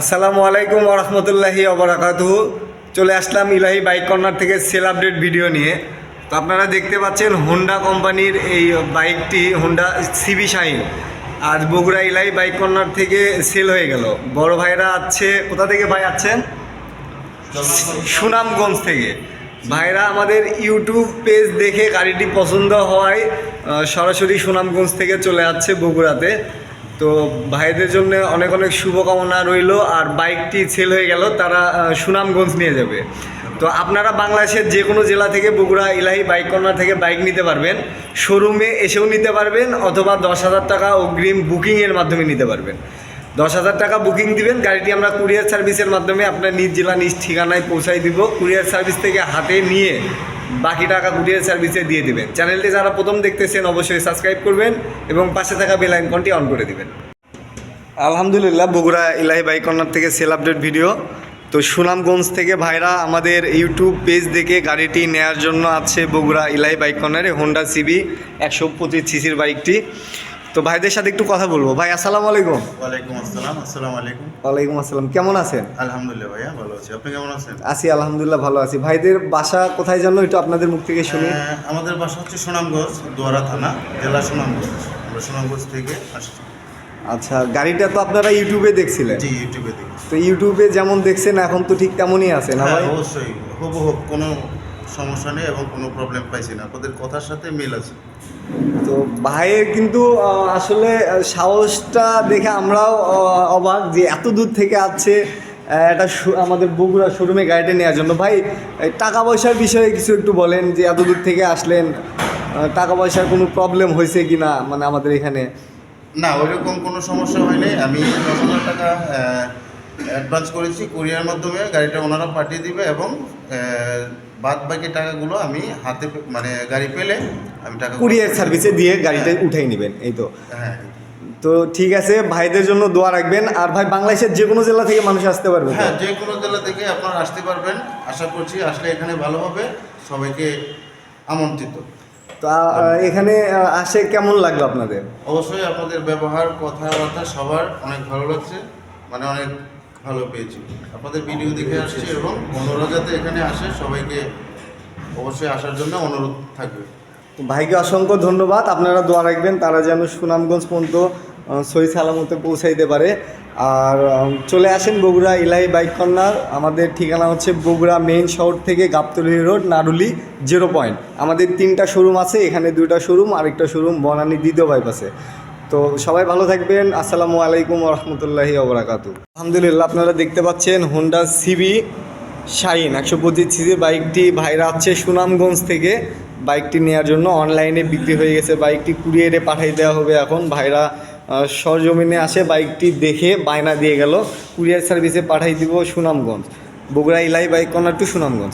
আসসালামু আলাইকুম রহমতুল্লাহি অবরাকাতু চলে আসলাম ইলাহি বাইক কর্নার থেকে সেল আপডেট ভিডিও নিয়ে। তো আপনারা দেখতে পাচ্ছেন হোন্ডা কোম্পানির এই বাইকটি হোন্ডা সিবি শাইন আজ বগুড়া ইলাহি বাইক কর্নার থেকে সেল হয়ে গেল। বড় ভাইরা আছে, কোথা থেকে ভাই আছেন? সুনামগঞ্জ থেকে। ভাইরা আমাদের ইউটিউব পেজ দেখে গাড়িটি পছন্দ হওয়ায় সরাসরি সুনামগঞ্জ থেকে চলে যাচ্ছে বগুড়াতে। তো ভাইদের জন্য অনেক অনেক শুভকামনা রইল, আর বাইকটি সেল হয়ে গেল, তারা সুনামগঞ্জ নিয়ে যাবে। তো আপনারা বাংলাদেশের যে কোনো জেলা থেকে বগুড়া, ইলাহি বাইক কর্নার থেকে বাইক নিতে পারবেন। শোরুমে এসেও নিতে পারবেন, অথবা দশ হাজার টাকা অগ্রিম বুকিংয়ের মাধ্যমে নিতে পারবেন। দশ হাজার টাকা বুকিং দিবেন, গাড়িটি আমরা কুরিয়ার সার্ভিসের মাধ্যমে আপনার নিজ জেলা নিজ ঠিকানায় পৌঁছাই দিব। কুরিয়ার সার্ভিস থেকে হাতে নিয়ে বাকি টাকা কুরিয়ার সার্ভিসে দিয়ে দিবেন। চ্যানেলটি যারা প্রথম দেখতেছেন, অবশ্যই সাবস্ক্রাইব করবেন এবং পাশে থাকা বেল আইকনটি অন করে দিবেন। আলহামদুলিল্লাহ, বগুড়া ইলাহি বাইক কর্নার থেকে সেল আপডেট ভিডিও। তো সুনামগঞ্জ থেকে ভাইরা আমাদের ইউটিউব পেজ দেখে গাড়িটি নেয়ার জন্য আছে বগুড়া ইলাহি বাইক কর্নারে হোন্ডা সিবি একশো পঁচিশ সিসির বাইকটি তো ভাইদের সাথে একটু কথা বলব। ভাই আসসালামু আলাইকুম। ওয়ালাইকুম আসসালাম আসসালামু আলাইকুম। ওয়ালাইকুম আসসালাম কেমন আছেন? আলহামদুলিল্লাহ ভাইয়া ভালো আছি। আপনি কেমন আছেন? আছি আলহামদুলিল্লাহ ভালো আছি। ভাইদের বাসা কোথায় জানো? একটু আপনাদের মুখ থেকে শুনি। আমাদের বাসা হচ্ছে সুনামগঞ্জ দুয়ারা থানা জেলা সুনামগঞ্জ। আমরা সুনামগঞ্জ থেকে আসছি। আচ্ছা গাড়িটা তো আপনারা ইউটিউবে দেখছিলেন। জি ইউটিউবে দেখি তো ইউটিউবে যেমন দেখছেন এখন তো ঠিক তেমনই আছে না হ্যাঁ ভাই? অবশ্যই। হবু হোক কোনো সমস্যা নেই এবং কোনো প্রবলেম পাইছি না। আপনাদের কথার সাথে মিল আছে। তো ভাইয়ের কিন্তু আসলে সাহসটা দেখে আমরাও অবাক যে এত দূর থেকে আছে একটা আমাদের বগুড়া শোরুমে গাড়িটা নেওয়ার জন্য। ভাই টাকা পয়সার বিষয়ে কিছু একটু বলেন যে এত দূর থেকে আসলেন টাকা পয়সার কোনো প্রবলেম হয়েছে কি না মানে আমাদের এখানে? না ওইরকম কোনো সমস্যা হয়নি। আমি দশ হাজার টাকা অ্যাডভান্স করেছি কুরিয়ার মাধ্যমে গাড়িটা ওনারা পাঠিয়ে দিবে এবং বাদ বাকি টাকাগুলো আমি হাতে মানে গাড়ি পেলে আমি টাকা কুরিয়ার সার্ভিসে দিয়ে গাড়িটা উঠাই নেবেন এই তো। হ্যাঁ। তো ঠিক আছে ভাইদের জন্য দোয়া রাখবেন। আর ভাই বাংলাদেশের যে কোনো জেলা থেকে মানুষ আসতে পারবে হ্যাঁ যে কোনো জেলা থেকে আপনারা আসতে পারবেন। আশা করছি আসলে এখানে ভালো হবে। সবাইকে আমন্ত্রিত। তো এখানে আসে কেমন লাগল আপনাদের? অবশ্যই আপনাদের ব্যবহার কথাবার্তা সবার অনেক ভালো লাগছে। মানে অনেক ভালো পেয়েছি। আপনাদের ভিডিও দেখে আসছি এবং অন্যরা যাতে এখানে আসে, সবাইকে অবশ্যই আসার জন্য অনুরোধ থাকবে। ভাইকে অসংখ্য ধন্যবাদ। আপনারা দোয়া রাখবেন, তারা যেন সুনামগঞ্জ পর্যন্ত সহি সালামতে পৌঁছাইতে পারে। আর চলে আসেন বগুড়া ইলাহি বাইক কর্নার। আমাদের ঠিকানা হচ্ছে বগুড়া মেইন শহর থেকে Gabtali road, Naruli zero point. আমাদের তিনটা শোরুম আছে, এখানে দুইটা শোরুম, আরেকটা শোরুম বনানী দ্বিতীয় বাইপাসে তো সবাই ভালো থাকবেন। আসসালামু আলাইকুম রহমতুল্লাহি ওবরাকাতু আলহামদুলিল্লাহ, আপনারা দেখতে পাচ্ছেন হোন্ডা সিবি শাইন একশো পঁচিশ সিসি। বাইকটি ভাইরা আছে সুনামগঞ্জ থেকে। বাইকটি নেওয়ার জন্য অনলাইনে বিক্রি হয়ে গেছে। বাইকটি কুরিয়ারে পাঠিয়ে দেওয়া হবে এখন। ভাইরা সরজমিনে আসে। বাইকটি দেখে বায়না দিয়ে গেল। কুরিয়ার সার্ভিসে পাঠিয়ে দিব সুনামগঞ্জ। বগুড়া ইলাই বাইক কর্নার টু সুনামগঞ্জ।